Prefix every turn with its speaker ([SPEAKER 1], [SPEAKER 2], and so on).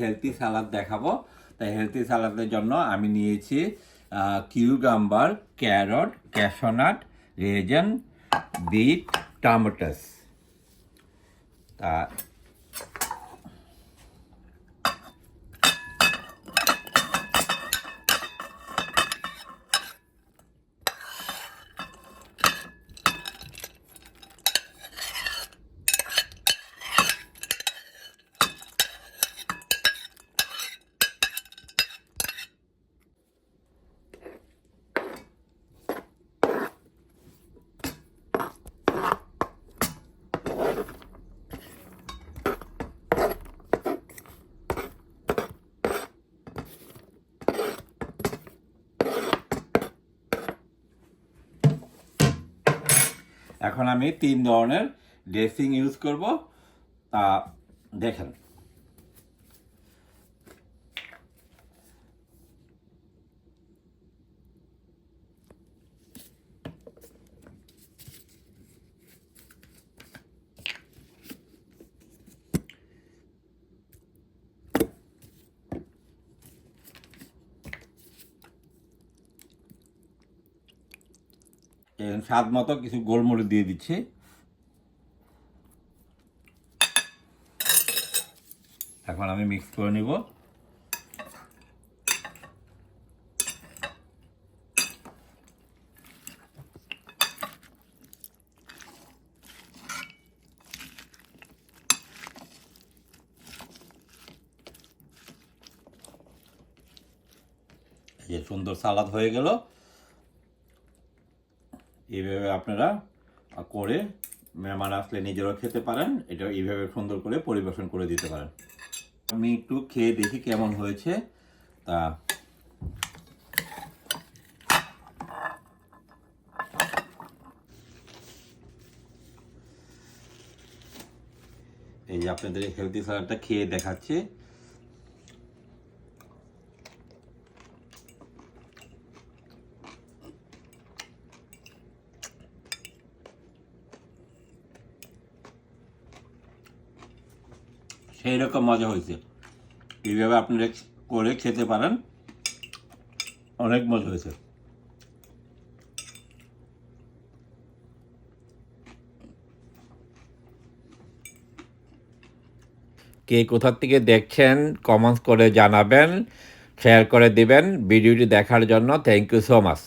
[SPEAKER 1] Healthy সালাদ দেখাবো। তাই healthy সালাদের জন্য আমি নিয়েছি cucumber carrot cashew nut raisin beet tomatoes তা এখন আমি তিন ধরনের ড্রেসিং ইউজ করব। তা দেখেন। স্বাদ মতো কিছু গোলমরিচ দিয়ে দিচ্ছি। এখন আমি মিক্স করে নিব। যে সুন্দর সালাদ হয়ে গেল। এইভাবে আপনারা করে মেহমান আসলে নিজেরাও খেতে পারেন, এটা এইভাবে সুন্দর করে পরিবেশন করে দিতে পারেন। আমি একটু খেয়ে দেখি কেমন হয়েছে। তা এই যে আপনাদের হেলদি স্যালাডটা খেয়ে দেখাচ্ছি। সেই রকম মজা হয়েছে। এইভাবে আপনারা করে খেতে পারেন। অনেক মজা হয়েছে। কে কোথা থেকে দেখছেন কমেন্টস করে জানাবেন শেয়ার করে দিবেন। ভিডিওটি দেখার জন্য থ্যাংক ইউ সো মাচ